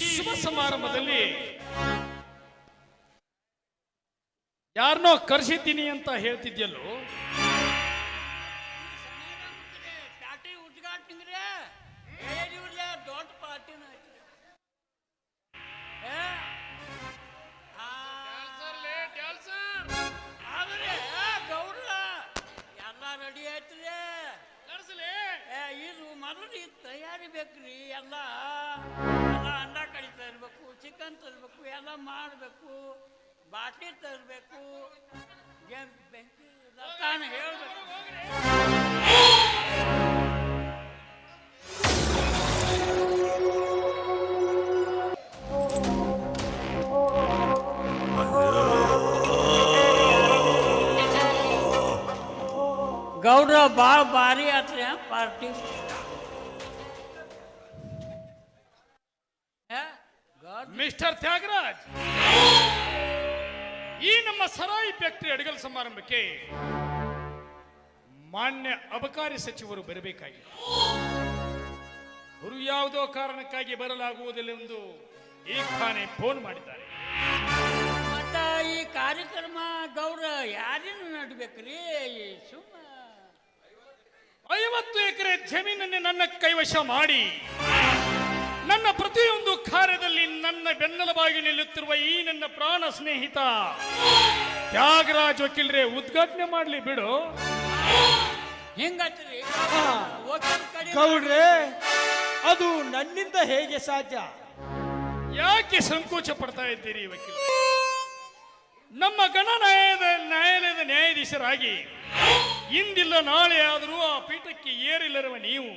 ಶುಭ ಸಮಾರಂಭದಲ್ಲಿ ಯಾರನ್ನೋ ಕರೆಸಿದ್ದೀನಿ ಅಂತ ಹೇಳ್ತಿದ್ಯಲ್ಲೋ? ತಯಾರಿ ಬೇಕ್ರಿ ಎಲ್ಲ. ತರಬೇಕು ಚಿಕನ್ ತರಬೇಕು ಎಲ್ಲ ಮಾಡಬೇಕು ಬಾಟ್ಲಿ ತರಬೇಕು ಬೆಂಕಿ ತಾನು ಹೇಳ್ಬೇಕು ಗೌಡ್ರ ಭಾಳ ಭಾರಿ ಆತ್ರಿ ಪಾರ್ಟಿ ಮಿಸ್ಟರ್ ತ್ಯಾಗರಾಜ್ ಈ ನಮ್ಮ ಸರಾಯಿ ಫ್ಯಾಕ್ಟರಿ ಅಡಗಲ್ ಸಮಾರಂಭಕ್ಕೆ ಮಾನ್ಯ ಅಬಕಾರಿ ಸಚಿವರು ಬರಬೇಕಾಗಿದೆ. ಅವರು ಯಾವುದೋ ಕಾರಣಕ್ಕಾಗಿ ಬರಲಾಗುವುದಿಲ್ಲ ಎಂದು ಈ ಖಾನೆ ಫೋನ್ ಮಾಡಿದ್ದಾರೆ. ಮತ್ತ ಈ ಕಾರ್ಯಕ್ರಮ ಗೌರ ಯಾರಿನ ನಡ್ಬೇಕ್ರಿ? ಸುಮ್ಮ. ಐವತ್ತು ಎಕರೆ ಜಮೀನನ್ನೇ ನನ್ನ ಕೈವಶ ಮಾಡಿ ನನ್ನ ಪ್ರತಿಯೊಂದು ಕಾರ್ಯದಲ್ಲಿ ನನ್ನ ಬೆನ್ನೆಲುಬಾಗಿ ನಿಲ್ಲುತ್ತಿರುವ ಈ ನನ್ನ ಪ್ರಾಣ ಸ್ನೇಹಿತ ತ್ಯಾಗರಾಜ್ ವಕೀಲ್ರೆ ಉದ್ಘಾಟನೆ ಮಾಡಲಿ ಬಿಡು. ಕಡೆ ಗೌಡ್ರೆ ಅದು ನನ್ನಿಂದ ಹೇಗೆ ಸಾಧ್ಯ? ಯಾಕೆ ಸಂಕೋಚ ಪಡ್ತಾ ಇದ್ದೀರಿ ವಕೀಲ? ನಮ್ಮ ಗಣ ನ್ಯಾಯದ ನ್ಯಾಯಾಲಯದ ನ್ಯಾಯಾಧೀಶರಾಗಿ ಇಂದಿಲ್ಲ ನಾಳೆ ಆದರೂ ಆ ಪೀಠಕ್ಕೆ ಏರಿಲ್ಲರುವ ನೀವು.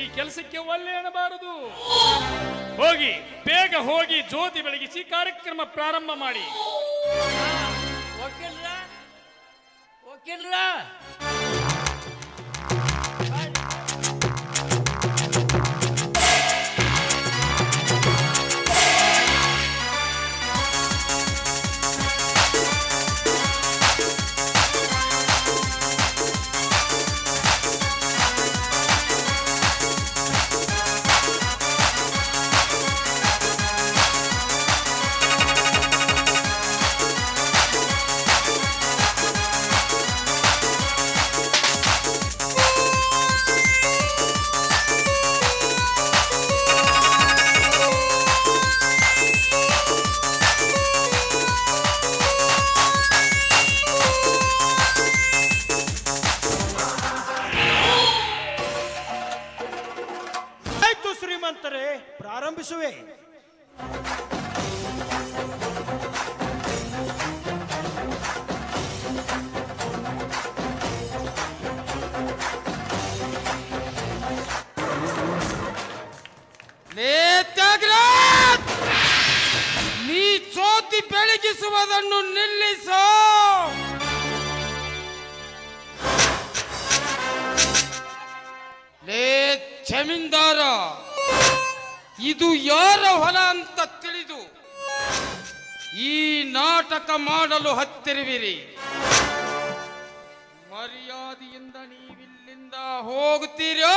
ಈ ಕೆಲಸಕ್ಕೆ ಒಲ್ಲೆ ಅನ್ನಬಾರದು. ಹೋಗಿ ಬೇಗ ಹೋಗಿ ಜ್ಯೋತಿ ಬೆಳಗಿಸಿ ಕಾರ್ಯಕ್ರಮ ಪ್ರಾರಂಭ ಮಾಡಿ. ವಕೀಲ್ರ ವಕೀಲ್ರ. ತ್ಯಾಗರಾಜ್! ನೀ ಜ್ಯೋತಿ ಬೆಳಗಿಸುವುದನ್ನು ನಿಲ್ಲಿಸು! ಲೇ ಜಮೀನ್ದಾರ! ಇದು ಯಾರ ಹೊಲ ಅಂತ ತಿಳಿದು ಈ ನಾಟಕ ಮಾಡಲು ಹತ್ತಿರುವಿರಿ? ಮರ್ಯಾದೆಯಿಂದ ನೀವಿಲ್ಲಿಂದ ಹೋಗುತ್ತೀರೋ?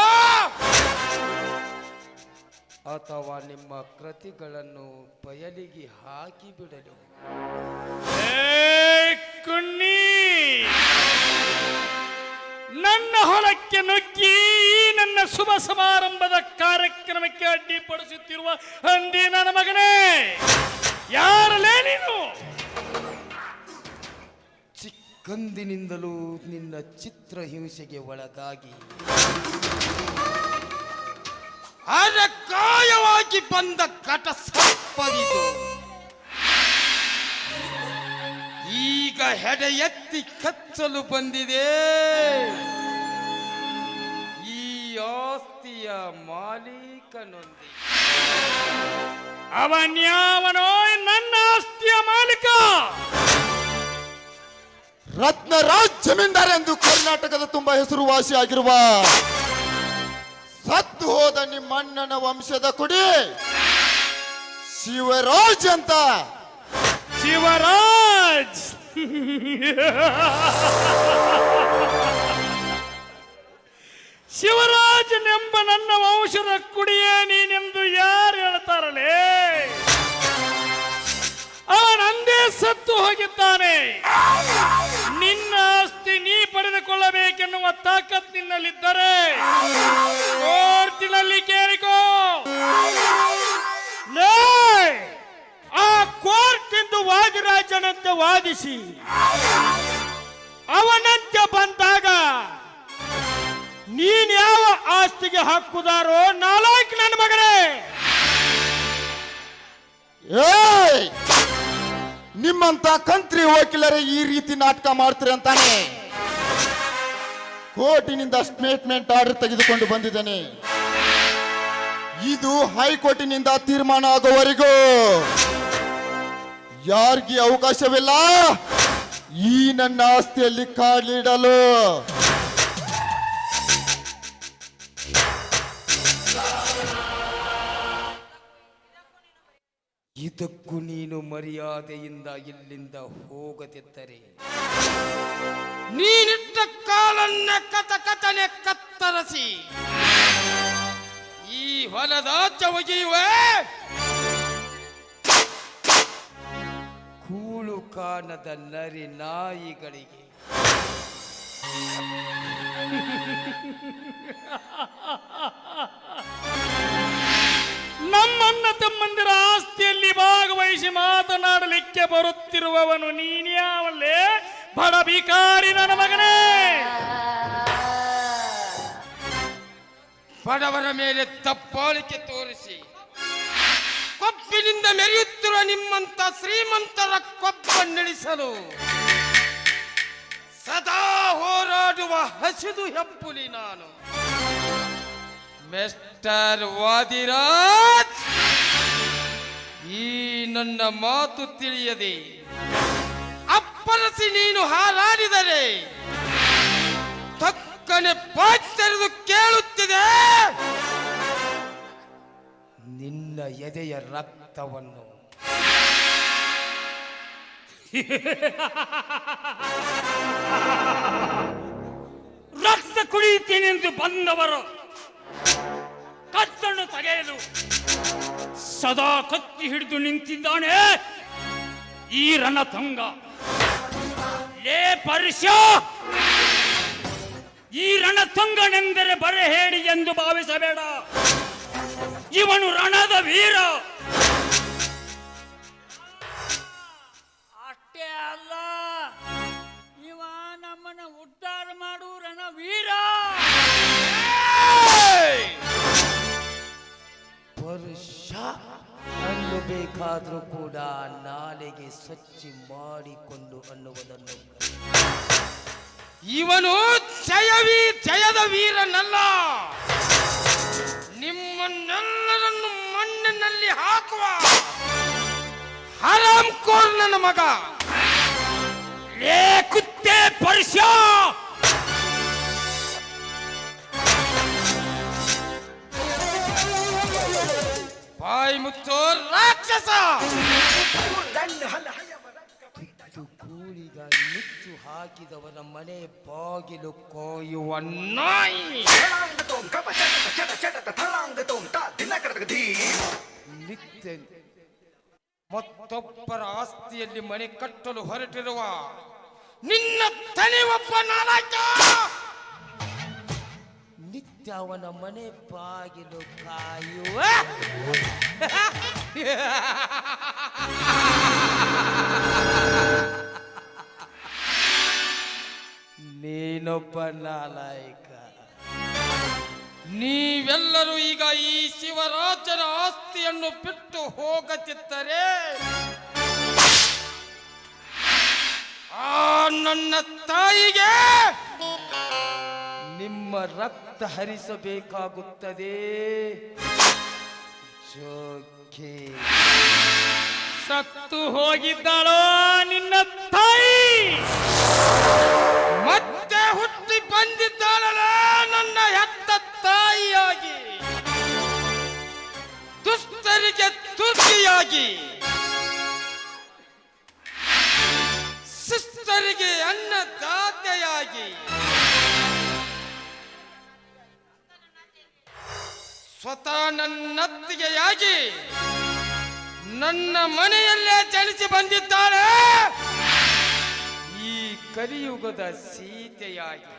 ಅಥವಾ ನಿಮ್ಮ ಕೃತಿಗಳನ್ನು ಬಯಲಿಗೆ ಹಾಕಿ ಬಿಡಲು? ಏ ಕುಣ್ಣಿ, ನನ್ನ ಹೊಲಕ್ಕೆ ನುಗ್ಗಿ ಶುಭ ಸಮಾರಂಭದ ಕಾರ್ಯಕ್ರಮಕ್ಕೆ ಅಡ್ಡಿಪಡಿಸುತ್ತಿರುವ ಅಂದಿ ನನ್ನ ಮಗನೇ ಯಾರಲೇ ನೀನು? ಚಿಕ್ಕಂದಿನಿಂದಲೂ ನಿನ್ನ ಚಿತ್ರಹಿಂಸೆಗೆ ಒಳಗಾಗಿ ಅರಕಾಯವಾಗಿ ಬಂದ ಕಟ ಸರ್ಪವಿದು. ಈಗ ಹೆಡೆ ಎತ್ತಿ ಕಚ್ಚಲು ಬಂದಿದೆ. ಆಸ್ತಿಯ ಮಾಲೀಕನೊಂದಿಗೆ. ಅವನ್ಯಾವನೋ ನನ್ನ ಆಸ್ತಿಯ ಮಾಲೀಕ? ರತ್ನರಾಜ್ ಜಮೀನ್ದಾರ್ ಎಂದು ಕರ್ನಾಟಕದ ತುಂಬಾ ಹೆಸರುವಾಸಿಯಾಗಿರುವ ಸತ್ತು ಹೋದ ನಿಮ್ಮ ಅಣ್ಣನ ವಂಶದ ಕುಡಿ. ಶಿವರಾಜ್ ಅಂತ. ಶಿವರಾಜ್. ಕುಡಿಯೇ ನೀನೆಂದು ಯಾರು ಹೇಳ್ತಾರಲೇ? ಅವನಂದೇ ಸತ್ತು ಹೋಗಿದ್ದಾನೆ. ನಿನ್ನ ಆಸ್ತಿ ನೀ ಪಡೆದುಕೊಳ್ಳಬೇಕೆನ್ನುವ ತಾಕತ್ ನಿನ್ನಲ್ಲಿದ್ದರೆ ಕೋರ್ಟಿನಲ್ಲಿ ಕೇಳಿಕೋ ಆ ಕೋರ್ಟ್ ಎಂದು ವಾದಿರಾಜನಂತೆ ವಾದಿಸಿ. ಅವನಂತೆ ಬಂದಾಗ ನೀನ್ ಯಾವ ಆಸ್ತಿಗೆ ಹಕ್ಕುದಾರೋ ನಾಲ್ಕು ನನ್ನ ಮಗನೇ. ಏಯ್! ನಿಮ್ಮಂತ ಕಂತ್ರಿ ವಕೀಲರೇ ಈ ರೀತಿ ನಾಟಕ ಮಾಡ್ತೀರಿ ಅಂತಾನೆ. ಕೋರ್ಟಿನಿಂದ ಸ್ಟೇಟ್ಮೆಂಟ್ ಆರ್ಡರ್ ತೆಗೆದುಕೊಂಡು ಬಂದಿದ್ದೇನೆ. ಇದು ಹೈಕೋರ್ಟಿನಿಂದ ತೀರ್ಮಾನ ಆಗುವವರೆಗೂ ಯಾರಿಗೆ ಅವಕಾಶವಿಲ್ಲ. ಈ ನನ್ನ ಆಸ್ತಿಯಲ್ಲಿ ಕಾಲಿಡಲು ಇದಕ್ಕೂ ನೀನು ಮರ್ಯಾದೆಯಿಂದ ಇಲ್ಲಿಂದ ಹೋಗದಿದ್ದರೆ ನೀನಿಟ್ಟ ಕಾಲನ್ನ ಕತ ಕತನೆ ಕತ್ತರಿಸಿ ಈ ಹೊಲದಾಚೆ ಒಗೆಯುವೆ ಕೂಳು ಕಾಣದ ನರಿ ನಾಯಿಗಳಿಗೆ. ನಮ್ಮನ್ನ ತಮ್ಮಂದಿರ ಆಸ್ತಿಯಲ್ಲಿ ಭಾಗವಹಿಸಿ ಮಾತನಾಡಲಿಕ್ಕೆ ಬರುತ್ತಿರುವವನು ನೀನ್ಯಾವಲ್ಲೇ ಬಡ ಭಿಕಾರಿ ನನ್ನ ಮಗನೇ! ಬಡವರ ಮೇಲೆ ತಪ್ಪಾಳಿಕೆ ತೋರಿಸಿ. ಕೊಬ್ಬಿನಿಂದ ಮೆರೆಯುತ್ತಿರುವ ನಿಮ್ಮಂತ ಶ್ರೀಮಂತರ ಕೊಬ್ಬನ್ನಿಳಿಸಲು. ಸದಾ ಹೋರಾಡುವ ಹಸಿದು ಹೆಪ್ಪುಲಿ ನಾನು. ಮಿಸ್ಟರ್ ವಾದಿರಾಜ್! ಈ ನನ್ನ ಮಾತು ತಿಳಿಯದೆ, ಅಪ್ಪರಸಿ ನೀನು ಹಾಲಾಡಿದರೆ, ತಕ್ಕನೆ ಪಾಚರಿದು ಕೇಳುತ್ತಿದೆ. ನಿನ್ನ ಎದೆಯ ರಕ್ತವನ್ನು. ರಕ್ತ ಕುಡಿಯುತ್ತೇನೆಂದು ಬಂದವರು, ಕತ್ತನ್ನು ತೆಗೆಯಲು ಸದಾ ಕತ್ತಿ ಹಿಡಿದು ನಿಂತಿದ್ದಾನೆ. ಈ ರಣತಂಗ. ಲೇ ಪರುಷ! ಈ ರಣತಂಗನೆಂದರೆ ಬರೆ ಹೇಳಿ ಎಂದು ಭಾವಿಸಬೇಡ. ಇವನು ರಣದ ವೀರ. ಸ್ವಚ್ಛ ಮಾಡಿಕೊಂಡು ಅನ್ನುವುದನ್ನು ಇವನು ಜಯವೀ, ಜಯದ ವೀರನಲ್ಲ. ನಿಮ್ಮನ್ನೆಲ್ಲರನ್ನು ಮಣ್ಣಿನಲ್ಲಿ ಹಾಕುವ ಹರಾಮ್ ಕೋರ್ ನನ್ನ ಮಗ. ಲೇ ಕುತ್ತೆ ಪರುಷ ಬಾಯಿ ಮುಚ್ಚೋ ರಾಕ್ಷಸ! ಕೂಳಿಗ ನುಚ್ಚು ಹಾಕಿದವರ ಮನೆ ಬಾಗಿಲು ಕಾಯುವ ನಾಯಿ. ನಿತ್ಯ ಮತ್ತೊಬ್ಬರ ಆಸ್ತಿಯಲ್ಲಿ ಮನೆ ಕಟ್ಟಲು ಹೊರಟಿರುವ ನಿನ್ನ ತಲೆ ಒಬ್ಬ ನಾಲಾಯಕ ನಿತ್ಯ ಅವನ ಮನೆ ಬಾಗಿಲು ಕಾಯುವ. ನೀನೊಬ್ಬ ನಾಲಾಯಕ. ನೀವೆಲ್ಲರೂ ಈಗ ಈ ಶಿವರಾಜನ ಆಸ್ತಿಯನ್ನು ಬಿಟ್ಟು ಹೋಗದಿದ್ದರೆ ಆ ನನ್ನ ತಾಯಿಗೆ ನಿಮ್ಮ ರಕ್ತ ಹರಿಸಬೇಕಾಗುತ್ತದೆ. ಜೋಕೆ. ಸತ್ತು ಹೋಗಿದ್ದಾಳೋ ನಿನ್ನ ತಾಯಿ? ಮತ್ತೆ ಹುಟ್ಟಿ ಬಂದಿದ್ದಾಳಲ್ಲ ನನ್ನ ಹೆತ್ತ ತಾಯಿಯಾಗಿ? ದುಷ್ಟರಿಗೆ ತುರ್ತಿಯಾಗಿ ಶಿಸ್ತರಿಗೆ ಸ್ವತಃ ನನ್ನತ್ತಿಗೆಯಾಗಿ ನನ್ನ ಮನೆಯಲ್ಲೇ ಚಲಿಸಿ ಬಂದಿದ್ದಾಳೆ. ಈ ಕಲಿಯುಗದ ಸೀತೆಯಾಗಿ.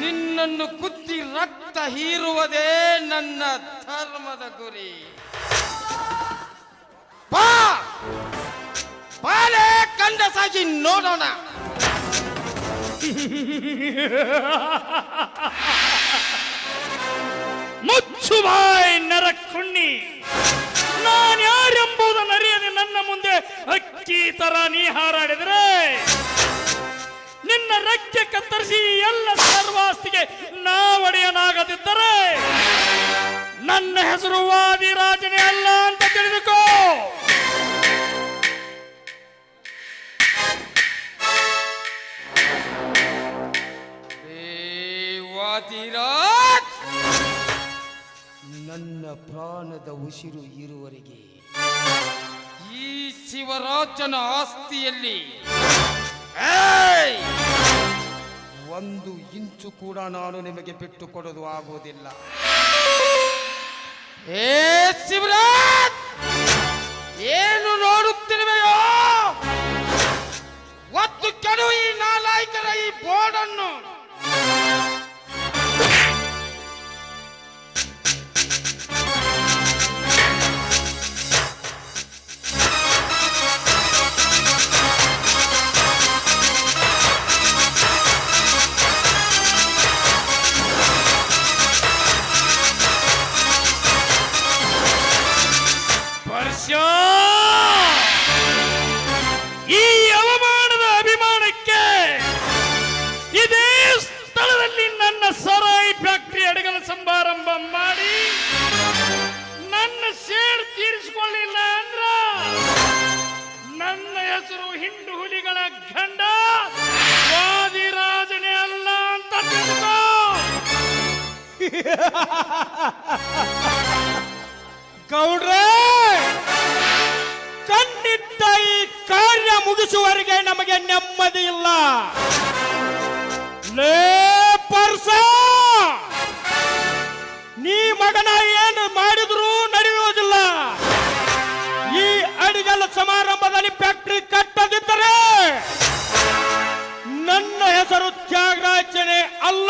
ನಿನ್ನನ್ನು ಕುತ್ತಿ ರಕ್ತ ಹೀರುವುದೇ ನನ್ನ ಧರ್ಮದ ಗುರಿ. ಬಾಲೆ ಕಂಡಸಾಗಿ ನೋಡೋಣ. ಮುಚ್ಚು ಬಾಯ್ ನರಕುಣ್ಣಿ. ನಾನು ಯಾರೆಂಬುದನ್ನು ಅರಿಯದೆ ನನ್ನ ಮುಂದೆ ಅಕ್ಕಿ ತರ ನೀ ಹಾರಾಡಿದರೆ? ನಿನ್ನ ರೆಕ್ಕೆ ಕತ್ತರಿಸಿ ಎಲ್ಲ ಸರ್ವಾಸ್ತಿಗೆ ನಾವಡೆಯನಾಗದಿದ್ದರೆ? ನನ್ನ ಹೆಸರು ವಾದಿರಾಜನೇ ಅಲ್ಲ ಅಂತ ತಿಳಿದುಕೋ. ನನ್ನ ಪ್ರಾಣದ ಉಸಿರು ಇರುವರಿಗೆ. ಈ ಶಿವರಾಜನ ಆಸ್ತಿಯಲ್ಲಿ! ಒಂದು ಇಂಚು ಕೂಡ ನಾನು ನಿಮಗೆ ಬಿಟ್ಟು ಕೊಡೋದು ಆಗೋದಿಲ್ಲ. ಏ ಶಿವರಾಜ್! ಏನು ನೋಡುತ್ತಿರುವೆಯೋ? ಒತ್ತು ಕೆಡು ಈ ನಾಲಾಯಕರ ಈ ಬೋರ್ಡನ್ನು ಗೌಡ್ರೆ! ಕಣ್ಣಿಟ್ಟ ಈ ಕಾರ್ಯ ಮುಗಿಸುವವರೆಗೆ ನಮಗೆ ನೆಮ್ಮದಿ ಇಲ್ಲ. ಲೇ ಪರ್ಸ! ನೀ ಮಗನ ಏನು ಮಾಡಿದ್ರು ನಡೆಯುವುದಿಲ್ಲ. ಈ ಅಡಿಗಲ ಸಮಾರಂಭದಲ್ಲಿ ಫ್ಯಾಕ್ಟರಿ ಕಟ್ಟದಿದ್ದರೆ ನನ್ನ ಹೆಸರು ತ್ಯಾಗರಾಜನೆ ಅಲ್ಲ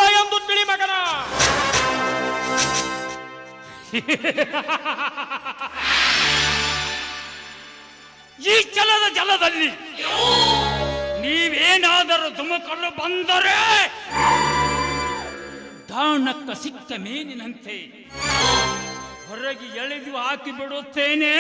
ಈ ಜಲದ ಜಲದಲ್ಲಿ ನೀವೇನಾದರೂ ಧುಮುಕಲು ಬಂದರೆ ದಾಣಕ್ಕ ಸಿಕ್ಕ ಮೀನಿನಂತೆ ಹೊರಗೆ ಎಳೆದು ಹಾಕಿ ಬಿಡುತ್ತೇನೆ.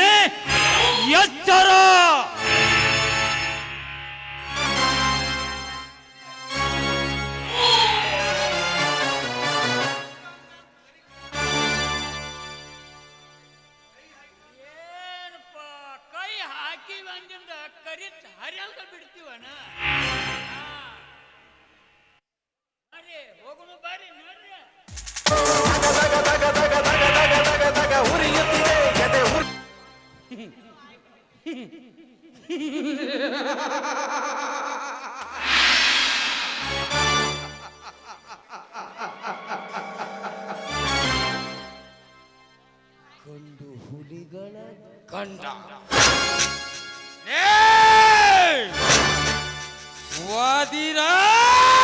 ಗಂಡ ಏಯ್! ವಾದಿರಾಜ್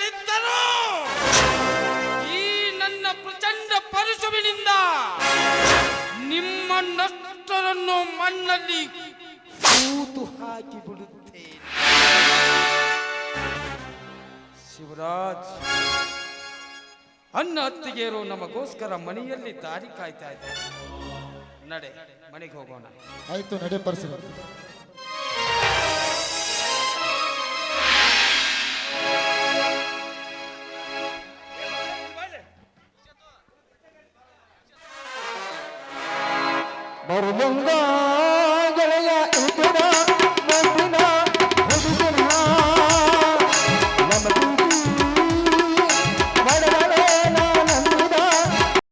ಕಣ್ಣುಗಳಿಗಳಿದ್ದರೂ ಈ ನನ್ನ ಪ್ರಚಂಡ ಪರಿಶಬಿನಿಂದ ನಿಮ್ಮ ನಷ್ಟರನ್ನು ಮಣ್ಣಲ್ಲಿ ಕೂತು ಹಾಕಿ ಬಿಡುತ್ತೇನೆ. ಶಿವರಾಜ್, ಅನ್ನ ಅತ್ತಿಗೆಯರು ನಮಗೋಸ್ಕರ ಮನೆಯಲ್ಲಿ ದಾರಿ ಕಾಯ್ತಾ ಇದ್ದಾರೆ ನಡೆ, ಮನೆಗೆ ಹೋಗೋಣ. ಆಯ್ತು, ನಡೆ ಪರ್ಸಿ Mongol.